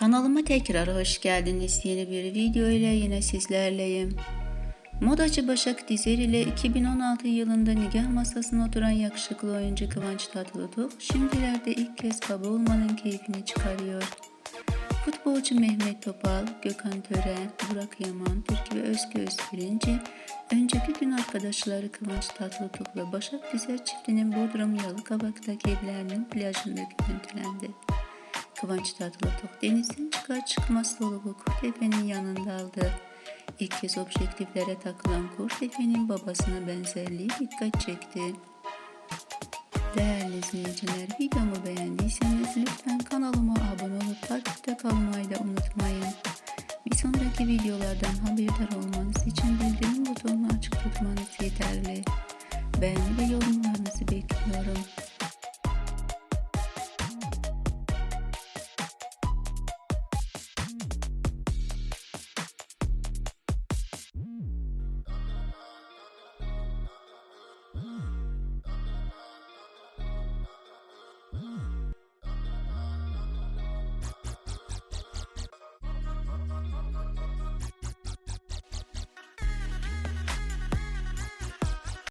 Kanalıma tekrar hoş geldiniz. Yeni bir video ile yine sizlerleyim. Modacı Başak Dizer ile 2016 yılında nikah masasına oturan yakışıklı oyuncu Kıvanç Tatlıtuğ şimdilerde ilk kez baba olmanın keyfini çıkarıyor. Futbolcu Mehmet Topal, Gökhan Tören, Burak Yaman, Türk ve Özge Özbirinci önceki gün arkadaşları Kıvanç Tatlıtuğ ve Başak Dizer çiftinin Bodrum Yalıkavak'taki evlerinin plajında görüntülendi. Kıvanç Tatlıtuğ denizden çıkar çıkmaz dolu Kurtefe'nin yanında aldı. İlk kez objektiflere takılan Kurtefe'nin babasına benzerliği dikkat çekti. Değerli izleyiciler videomu beğendiyseniz lütfen kanalıma abone olup takipte kalmayı da unutmayın. Bir sonraki videolardan haberdar olmanız için bildirim butonunu açık tutmanız yeterli. Beğeni ve yorumlarınızı bekliyorum.